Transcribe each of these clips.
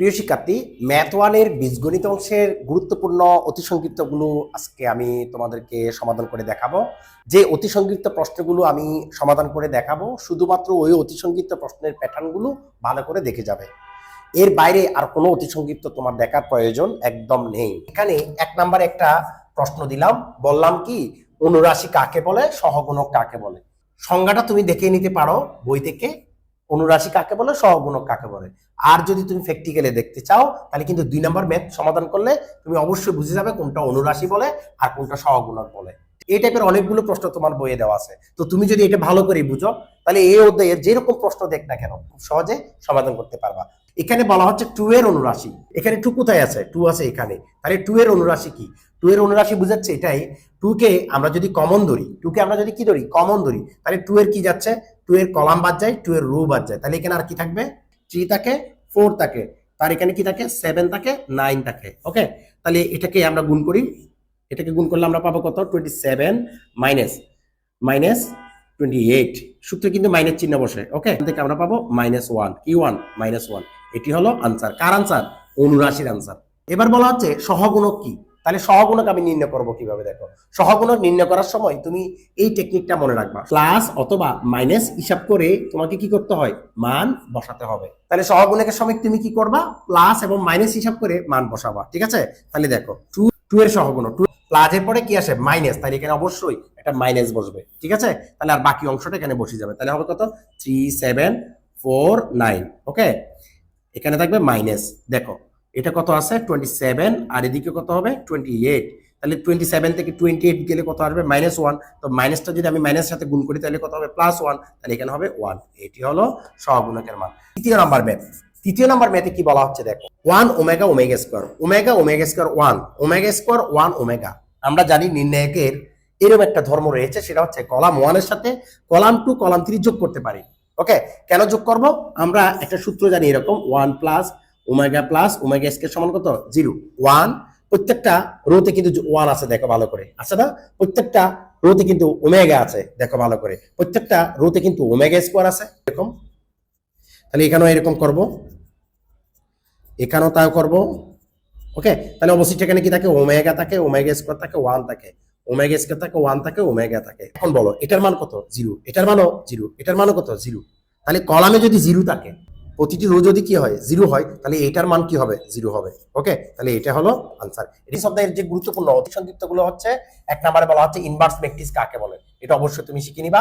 প্রিয় শিক্ষার্থী ম্যাথ ওয়ানের বীজগণিত অংশের গুরুত্বপূর্ণ অতি সংক্ষিপ্তগুলো আজকে আমি তোমাদেরকে সমাধান করে দেখাবো। যে অতি সংক্ষিপ্ত প্রশ্নগুলো আমি সমাধান করে দেখাবো, শুধুমাত্র ওই অতি সংক্ষিপ্ত প্রশ্নের প্যাটার্নগুলো ভালো করে দেখে যাবে। এর বাইরে আর কোনো অতি সংক্ষিপ্ত তোমার দেখার প্রয়োজন একদম নেই। এখানে এক নাম্বার একটা প্রশ্ন দিলাম, বললাম কি, অনুরাশি কাকে বলে, সহগুণক কাকে বলে? সংজ্ঞাটা তুমি দেখে নিতে পারো, বই থেকে। অনুরাশি কাকে বলে? সহগুণক কাকে বলে? আর যদি তুমি প্র্যাকটিক্যালে দেখতে চাও, তাহলে কিন্তু দুই নম্বর ম্যাথ সমাধান করলে তুমি অবশ্যই বুঝে যাবে কোনটা অনুরাশি বলে আর কোনটা সহগুণক বলে। এই টাইপের অনেকগুলো প্রশ্ন তোমার বইয়ে দেওয়া আছে। তো তুমি যদি এটা ভালো করে বুঝো, তাহলে এই অধ্যায়ের যেরকম প্রশ্ন দেখ না কেন, খুব সহজে সমাধান করতে পারবা। এখানে বলা হচ্ছে টু এর অনুরাশি। এখানে টু কোথায় আছে? টু আছে এখানে। তাহলে টু এর অনুরাশি কি? টু এর অনুরাশি বুঝাচ্ছে এটাই। টু কে আমরা যদি কমন ধরি টু কে আমরা যদি কি ধরি? কমন ধরি। তাহলে টু এর কি যাচ্ছে? টু এর কলাম বাদ যায় টু এর রো বাদ যায়। তাহলে এখানে আর কি থাকবে? থ্রি থাকে ফোর থাকে। তার এখানে কি থাকে? সেভেন থাকে নাইন থাকে। ওকে তাহলে এটাকে আমরা গুণ করি। এটাকে গুণ করলে আমরা পাবো কত? Twenty seven minus minus twenty eight সূত্রে কিন্তু মাইনাস চিহ্ন বসে। ওকে থেকে আমরা পাবো মাইনাস ওয়ান কি ওয়ান মাইনাস ওয়ান এটি হলো আনসার কার আনসার অনুরাশির আনসার এবার বলা হচ্ছে সহগুণক কি? তাহলে সহগুণক আমি নির্ণয় করব কীভাবে দেখো? সহগুণক নির্ণয় করার সময় তুমি এই টেকনিকটা মনে রাখবা। প্লাস অথবা মাইনাস হিসাব করে তোমাকে কি করতে হয়? মান বসাতে হবে। তাহলে সহগুণকের সময় তুমি কি করবা? প্লাস এবং মাইনাস হিসাব করে মান বসাবা। ঠিক আছে? তাহলে দেখো টু টু এর সহগুণক। টু প্লাসের পরে কি আসে? মাইনাস তাহলে এখানে অবশ্যই একটা মাইনাস বসবে। ঠিক আছে? তাহলে আর বাকি অংশটা এখানে বসে যাবে। তাহলে হবে কত? Three seven four nine okay এখানে থাকবে মাইনাস দেখো এটা কত আছে? টোয়েন্টি সেভেন আর এদিকে কত হবে? টোয়েন্টি এইট তাহলে টোয়েন্টি সেভেন থেকে টোয়েন্টি এইট গেলে কত আসবে? মাইনাস ওয়ান তো মাইনাসটা যদি আমি মাইনাস সাথে গুণ করি, তাহলে কত হবে? প্লাস ওয়ান তাহলে এখানে হবে ওয়ান এটি হলো সহগুণকের মান। তৃতীয় নাম্বার ম্যাথ তৃতীয় নাম্বার ম্যাথে কি বলা হচ্ছে? দেখো। One omega omega square omega omega square one omega square one omega আমরা জানি নির্ণায়কের এরকম একটা ধর্ম রয়েছে, সেটা হচ্ছে কলাম ওয়ানের সাথে কলাম টু কলাম থ্রি যোগ করতে পারি। ওকে কেন যোগ করব? আমরা একটা সূত্র জানি এরকম। One plus omega plus omega square সমান কত? জিরো ওয়ান প্রত্যেকটা রোতে কিন্তু ওয়ান আছে, দেখো ভালো করে। আছে না? প্রত্যেকটা রোতে কিন্তু ওমেগা আছে, দেখো ভালো করে। প্রত্যেকটা রোতে কিন্তু ওমেগা স্কোয়ার আছে, এরকম। তাহলে এখানেও এরকম করব। এখানেও তাও করব। ওকে তাহলে অবশ্যই এখানে কি থাকে? ওমেগা থাকে ওমেগা স্কোয়ার থাকে ওয়ান থাকে। ওমেগা স্কোয়ার থাকে ওয়ান থাকে ওমেগা থাকে। এখন বলো, এটার মান কত? জিরো এটার মানও জিরো এটার মানও কত? জিরো তাহলে কলামে যদি জিরো থাকে প্রতিটি রো যদি কি হয় জিরো হয়, তাহলে এটার মান কি হবে? জিরো হবে। ওকে তাহলে এটা হলো আনসার এটি শব্দের যে গুরুত্বপূর্ণ অতি সংক্ষিপ্তগুলো হচ্ছে, এক নম্বরে বলা হচ্ছে ইনভার্স ম্যাট্রিক্স কাকে বলে? এটা অবশ্যই তুমি শিখে নিবা।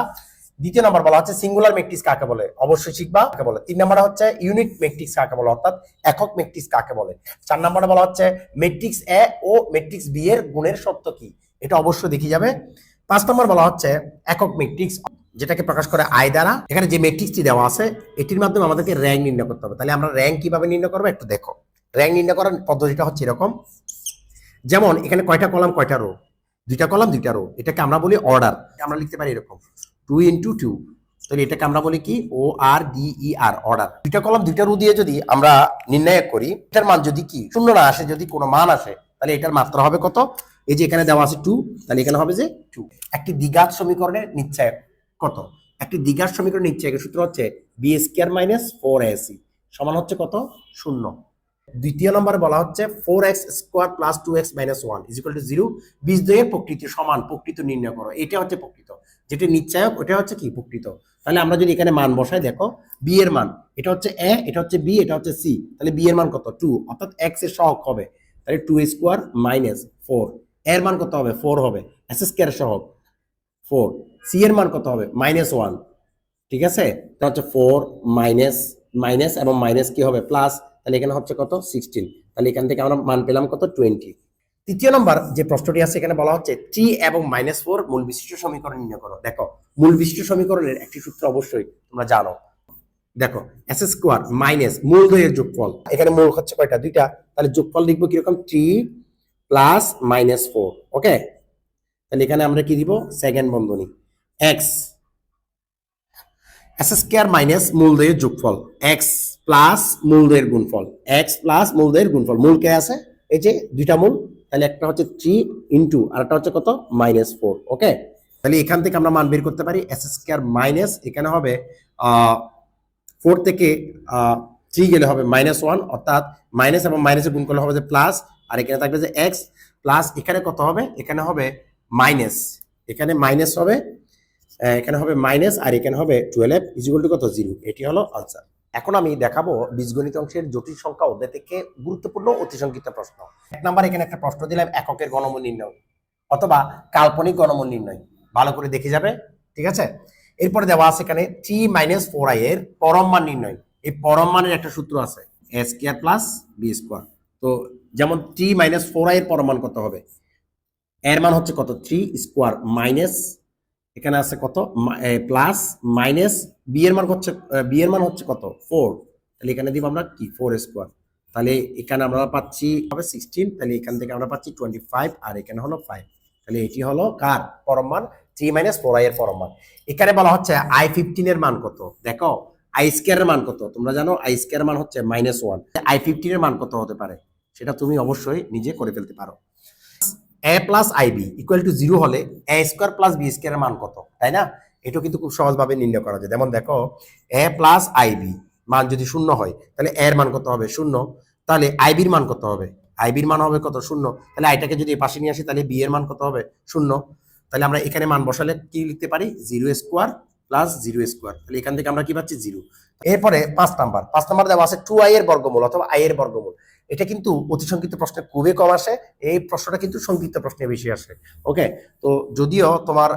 দ্বিতীয় নম্বর বলা হচ্ছে সিঙ্গুলার ম্যাট্রিক্স কাকে বলে? অবশ্যই শিখবা। কাকে বলে? তিন নম্বরে হচ্ছে ইউনিট ম্যাট্রিক্স কাকে বলে? অর্থাৎ একক ম্যাট্রিক্স কাকে বলে? চার নম্বরে বলা হচ্ছে ম্যাট্রিক্স এ ও ম্যাট্রিক্স বি এর গুণের সত্য কি? এটা অবশ্যই দেখে যাবে। পাঁচ নম্বর বলা হচ্ছে একক ম্যাট্রিক্স যেটাকে প্রকাশ করে আয় দ্বারা, এখানে যে ম্যাট্রিক্সটি দেওয়া আছে, এটির মাধ্যমে আমাদেরকে র্যাঙ্ক নির্ণয় করতে হবে। তাহলে আমরা র্যাঙ্ক কীভাবে নির্ণয় করব একটু দেখো। র্যাঙ্ক নির্ণয় করার পদ্ধতিটা হচ্ছে এরকম। যেমন এখানে কয়টা কলাম কয়টা রো দুইটা কলাম দুইটা রো এটাকে আমরা বলি অর্ডার আমরা লিখতে পারি এরকম। টু ইন্টু টু তাহলে এটাকে আমরা বলি কি? O R D E R order দুইটা কলাম দুইটা রু দিয়ে যদি আমরা নির্ণয় করি, এটার মান যদি কি? শূন্য না আসে, যদি কোনো মান আসে, তাহলে এটার মাত্রা হবে কত? এই যে এখানে দেওয়া আছে টু তাহলে এখানে হবে যে টু একটি দ্বিঘাত সমীকরণের নিশ্চয় কত? একটি দ্বিঘাত সমীকরণ নিশ্চয় সূত্র হচ্ছে B square minus four AC সমান হচ্ছে কত? শূন্য। দ্বিতীয় নম্বরে বলা হচ্ছে four X square plus two X minus one equal to zero বীজ দ্বয়ের প্রকৃতি সমান, প্রকৃত নির্ণয় করো। এটা হচ্ছে প্রকৃত। যেটা নিশ্চয়ক, ওটা হচ্ছে কি? প্রকৃত। তাহলে আমরা যদি এখানে মান বসাই, দেখো বি এর মান, এটা হচ্ছে এ এটা হচ্ছে বি এটা হচ্ছে সি তাহলে বি এর মান কত? টু অর্থাৎ এক্সের সহগ হবে। তাহলে টু স্কোয়ার মাইনাস ফোর এর মান কত হবে? ফোর হবে। এস স্কোয়ার সহগ ফোর সি এর মান কত হবে? মাইনাস ওয়ান ঠিক আছে? এটা হচ্ছে ফোর মাইনাস মাইনাস এবং মাইনাস কি হবে? প্লাস তাহলে এখানে হচ্ছে কত? সিক্সটিন তাহলে এখান থেকে আমরা মান পেলাম কত? টোয়েন্টি তৃতীয় নম্বর যে প্রশ্নটি আছে, এখানে বলা হচ্ছে টি এবং মাইনাস ফোর মূল বিশিষ্ট সমীকরণ নির্ণয় করো। দেখো, মূল বিশিষ্ট সমীকরণের একটি সূত্র অবশ্যই তোমরা জানো। দেখো এস স্কোয়ার মাইনাস মূল দয়ের যোগফল। এখানে মূল হচ্ছে কয়টা? দুইটা। তাহলে যোগফল লিখব কীরকম? T plus minus four okay তাহলে এখানে আমরা কি দিব? সেকেন্ড বন্ধনী। এক্স এস স্কোয়ার মাইনাস মূলদয়ের যোগফল এক্স প্লাস মূলদয়ের গুণফল এক্স প্লাস মূলদয়ের গুণফল। মূল কে আছে? এই যে দুইটা মূল, তাহলে একটা হচ্ছে থ্রি ইন্টু আর একটা হচ্ছে কত? মাইনাস ফোর ওকে তাহলে এখান থেকে আমরা মান বের করতে পারি এস স্কোয়ার মাইনাস এখানে হবে ফোর থেকে থ্রি গেলে হবে মাইনাস ওয়ান অর্থাৎ মাইনাস এবং মাইনাসে গুণ করলে হবে যে প্লাস আর এখানে থাকবে যে এক্স প্লাস এখানে কত হবে? এখানে হবে মাইনাস এখানে মাইনাস হবে এখানে হবে মাইনাস আর এখানে হবে টুয়েলভ ইজিকুয়াল টু কত? জিরো এটি হলো আনসার এখন আমি দেখাবো বীজগণিত অংশের জটিল সংখ্যা অধ্যায় থেকে গুরুত্বপূর্ণ অতি সংক্ষিপ্ত প্রশ্ন। এক নাম্বার এখানে একটা প্রশ্ন দিলাম, এককের গণমূল নির্ণয় অথবা কাল্পনিক গণমূল নির্ণয়। ভালো করে দেখে যাবে, ঠিক আছে? এরপরে দেওয়া আছে এখানে থ্রি মাইনাস ফোর আই এর পরম মান নির্ণয়। এই পরম মানের একটা সূত্র আছে A square plus B square তো যেমন থ্রি মাইনাস ফোর আই এর পরম মান কত হবে? এর মান হচ্ছে কত? থ্রি স্কোয়ার মাইনাস এখানে আছে কত? প্লাস মাইনাস বি এর মান হচ্ছে বি এর মান হচ্ছে কত? ফোর তাহলে এখানে দিব আমরা কি? ফোর স্কোয়ার তাহলে এখানে আমরা পাচ্ছি, হবে সিক্সটিন তাহলে এখান থেকে আমরা পাচ্ছি টোয়েন্টি ফাইভ আর এখানে হলো ফাইভ তাহলে এটি হলো কার? পরম মান। থ্রি মাইনাস ফোর আই এর পরম মান। এখানে বলা হচ্ছে আই ফিফটিন এর মান কত? দেখো আই স্কোয়ার এর মান কত? তোমরা জানো আই স্কোয়ার মান হচ্ছে মাইনাস ওয়ান আই ফিফটিন এর মান কত হতে পারে? সেটা তুমি অবশ্যই নিজে করে ফেলতে পারো। A plus I B equal to zero হলে এ স্কোয়ার প্লাস বি স্কোয়ারের মান কত? তাই না? এটা কিন্তু খুব সহজভাবে নির্ণয় করা যায়। যেমন দেখো এ প্লাস আই বি মান যদি শূন্য হয়, তাহলে এর মান কত হবে? শূন্য। তাহলে আই বির মান কত হবে? আই বির মান হবে কত? শূন্য। তাহলে আইটাকে যদি পাশে নিয়ে আসি, তাহলে বি এর মান কত হবে? শূন্য। তাহলে আমরা এখানে মান বসালে কি লিখতে পারি? Zero square plus zero square তাহলে এখান থেকে আমরা কি পাচ্ছি? জিরো এরপরে পাঁচ নাম্বার। পাঁচ নাম্বার দেওয়া আছে টু আই এর বর্গমূল অথবা আই এর বর্গমূল। এটা কিন্তু অতি সংক্ষিপ্ত প্রশ্নে খুবই কম আসে। এই প্রশ্নটা কিন্তু সংক্ষিপ্ত প্রশ্নে বেশি আসে। ওকে তো যদিও তোমার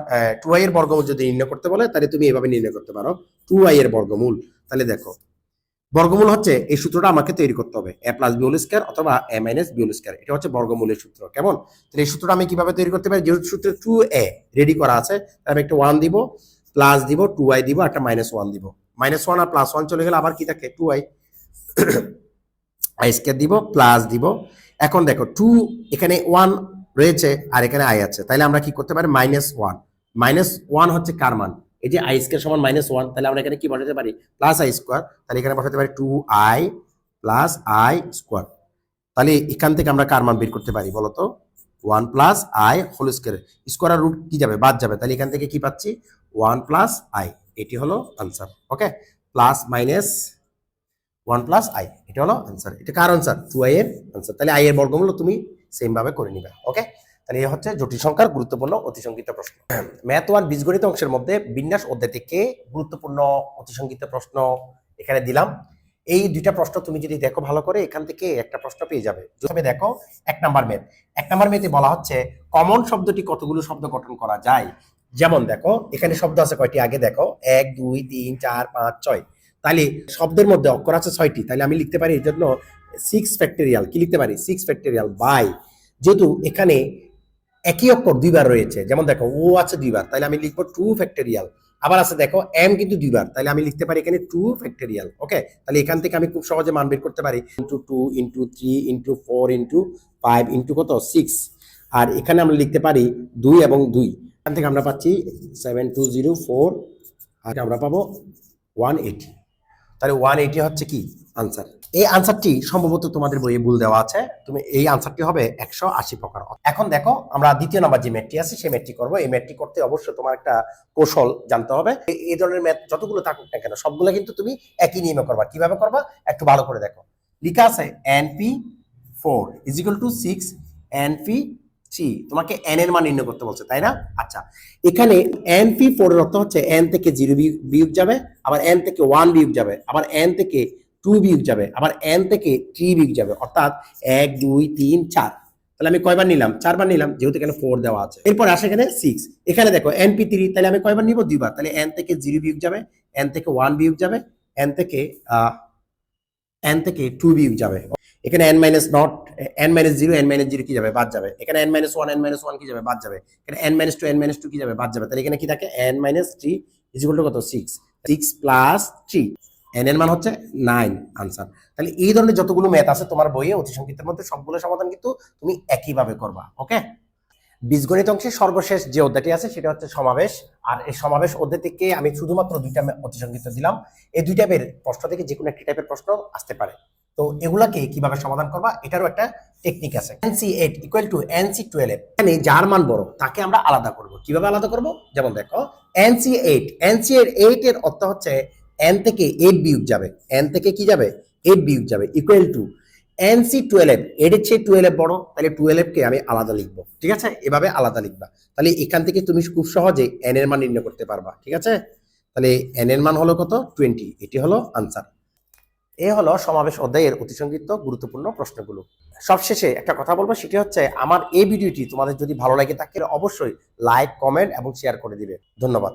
টু আই এর বর্গমূল যদি নির্ণয় করতে বলে, তাহলে তুমি এভাবে নির্ণয় করতে পারো। টু আই এর বর্গমূল। তাহলে দেখো, বর্গমূল হচ্ছে এই সূত্রটা আমাকে তৈরি করতে হবে। এ প্লাস বিউল স্কয়ার অথবা a minus B whole square এটা হচ্ছে বর্গমূলের সূত্র। কেমন? তাহলে এই সূত্রটা আমি কীভাবে তৈরি করতে পারি? যেহেতু সূত্রে টু এ রেডি করা আছে আমি একটা ওয়ান দিব। প্লাস দিব টু আই দিব একটা মাইনাস ওয়ান দিব। মাইনাস ওয়ান আর প্লাস ওয়ান চলে গেলে আবার কি থাকে? টু আই আই স্কয়ার দিব প্লাস দিব। এখন দেখো টু এখানে ওয়ান রয়েছে আর এখানে আই আছে। তাহলে আমরা কি করতে পারি? মাইনাস ওয়ান মাইনাস ওয়ান হচ্ছে কার মান? এই যে আই স্কয়ার সমান মাইনাস ওয়ান তাহলে আমরা এখানে কি বসাতে পারি? প্লাস আই স্কোয়ার তাহলে এখানে বসাতে পারি two I plus I square তাহলে এখান থেকে আমরা কার মান বের করতে পারি বলতো? One plus I whole square. Square root কি যাবে? বাদ যাবে। তাহলে এখান থেকে কি পাচ্ছি? One plus I. এটি হলো answer okay plus minus one plus I. এটা হলো আনসার এটা কার আনসার টু আই এর আনসার তাহলে আই এর বর্গমূল তুমি সেম ভাবে করে নিবে ওকে তাহলে এই হচ্ছে জটিল সংখ্যার গুরুত্বপূর্ণ অতি সংক্ষিপ্ত প্রশ্ন। ম্যাথ ওয়ান বীজগণিত অংশের মধ্যে বিন্যাস অধ্যায় থেকে গুরুত্বপূর্ণ অতি সংক্ষিপ্ত প্রশ্ন এখানে দিলাম। এই দুইটা প্রশ্ন তুমি যদি দেখো ভালো করে, এখান থেকে একটা প্রশ্ন পেয়ে যাবে। তুমি দেখো, এক নাম্বার ম্যাথ এক নাম্বার ম্যাথে বলা হচ্ছে কমন শব্দটি কতগুলো শব্দ গঠন করা যায়? যেমন দেখো, এখানে শব্দ আছে কয়টি? আগে দেখো, এক, দুই, তিন, চার, পাঁচ, ছয়। তাহলে শব্দের মধ্যে অক্ষর আছে ছয়টি। তাহলে আমি লিখতে পারি এর জন্য সিক্স ফ্যাক্টোরিয়াল কি লিখতে পারি? সিক্স ফ্যাক্টোরিয়াল বাই যেহেতু এখানে একই অক্ষর দুইবার রয়েছে, যেমন দেখো, ও আছে দুইবার, তাহলে আমি লিখব টু ফ্যাক্টোরিয়াল আবার আছে, দেখো এম কিন্তু দুইবার, তাহলে আমি লিখতে পারি এখানে টু ফ্যাক্টোরিয়াল ওকে তাহলে এখান থেকে আমি খুব সহজে মান বের করতে পারি into two into three into four into five into কত? সিক্স আর এখানে আমরা লিখতে পারি দুই এবং দুই। এখান থেকে আমরা পাচ্ছি সেভেন টু জিরো ফোর আর আমরা পাবো ওয়ান এইটি তাহলে ওয়ান এইটি হচ্ছে কি? আনসার এই আনসারটি সম্ভবত তোমাদের বইয়ে ভুল দেওয়া আছে। তুমি এই আনসারটি হবে একশো আশি প্রকার। এখন দেখো, আমরা দ্বিতীয় নাম্বার যে ম্যাটটি আছে, সেই ম্যাটটি করব। এই ম্যাটটি করতে অবশ্যই তোমার একটা কৌশল জানতে হবে। এই- ধরনের ম্যাথ যতগুলো থাকুক না কেন, সবগুলো কিন্তু তুমি একই নিয়মে করবা। কীভাবে করবা? একটু ভালো করে দেখো। লিখা আছে N P four equal to six N P three তোমাকে এন এর মান নির্ণয় করতে বলছে, তাই না? আচ্ছা এখানে এন পি ফোর এর অর্থ হচ্ছে এন থেকে জিরো বিয়োগ যাবে, আবার এন থেকে ওয়ান বিয়োগ যাবে, আবার এন থেকে টু বিয়োগ যাবে, আবার এন থেকে থ্রি বিয়োগ যাবে, অর্থাৎ এক, দুই, তিন, চার। তাহলে আমি কয়বার নিলাম? চারবার নিলাম, যেহেতু এখানে ফোর দেওয়া আছে। এরপর আসে এখানে সিক্স এখানে দেখো এন পি থ্রি তাহলে আমি কয়বার নিব? দুইবার। তাহলে এন থেকে জিরো বিয়োগ যাবে এন থেকে ওয়ান বিয়োগ যাবে এন থেকে এন থেকে টু বিয়োগ যাবে। এখানে N minus not N minus zero N minus zero কি যাবে? বাদ যাবে। এখানে N minus one N minus one কি যাবে? বাদ যাবে। এখানে N minus two N minus two কি যাবে? বাদ যাবে। তাহলে এখানে কি থাকে? N minus three equal to কত? Six six plus three N এর মান হচ্ছে নাইন আনসার তাহলে এই ধরনের যতগুলো ম্যাথ আছে তোমার বইয়ে অতি সংক্ষিপ্তের মধ্যে সবগুলো সমাধান কিন্তু তুমি একইভাবে করবা ওকে বীজগণিত অংশের সর্বশেষ যে অধ্যায়টি আছে সেটা হচ্ছে সমাবেশ, আর এই সমাবেশ অধ্যায় থেকে আমি শুধুমাত্র দুইটা অতি সংক্ষিপ্ত দিলাম। এই দুই টাইপের প্রশ্ন থেকে যে কোনো একটি টাইপের প্রশ্ন আসতে পারে। তো এগুলাকে কীভাবে সমাধান করবা এটারও একটা টেকনিক আছে। N C eight equal to N C twelve এখানে যার মান বড় তাকে আমরা আলাদা করব। কীভাবে আলাদা করব? যেমন দেখো এনসি এইট এনসি এইট এর অর্থ হচ্ছে এন থেকে এইট বিয়োগ যাবে। এন থেকে কি যাবে? এইট বিয়োগ যাবে equal to N C twelve এর চেয়ে টুয়েলভ বড়, তাহলে টুয়েলভকে আমি আলাদা লিখব, ঠিক আছে? এভাবে আলাদা লিখবা। তাহলে এখান থেকে তুমি খুব সহজে এন এর মান নির্ণয় করতে পারবা, ঠিক আছে? তাহলে এন এর মান হলো কত? টোয়েন্টি এটি হলো আনসার এ হলো সমাবেশ অধ্যায়ের অতি সংক্ষিপ্ত গুরুত্বপূর্ণ প্রশ্নগুলো। সবশেষে একটা কথা বলব, সেটি হচ্ছে আমার এই ভিডিওটি তোমাদের যদি ভালো লাগে থাকে, অবশ্যই লাইক কমেন্ট এবং শেয়ার করে দিবে। ধন্যবাদ।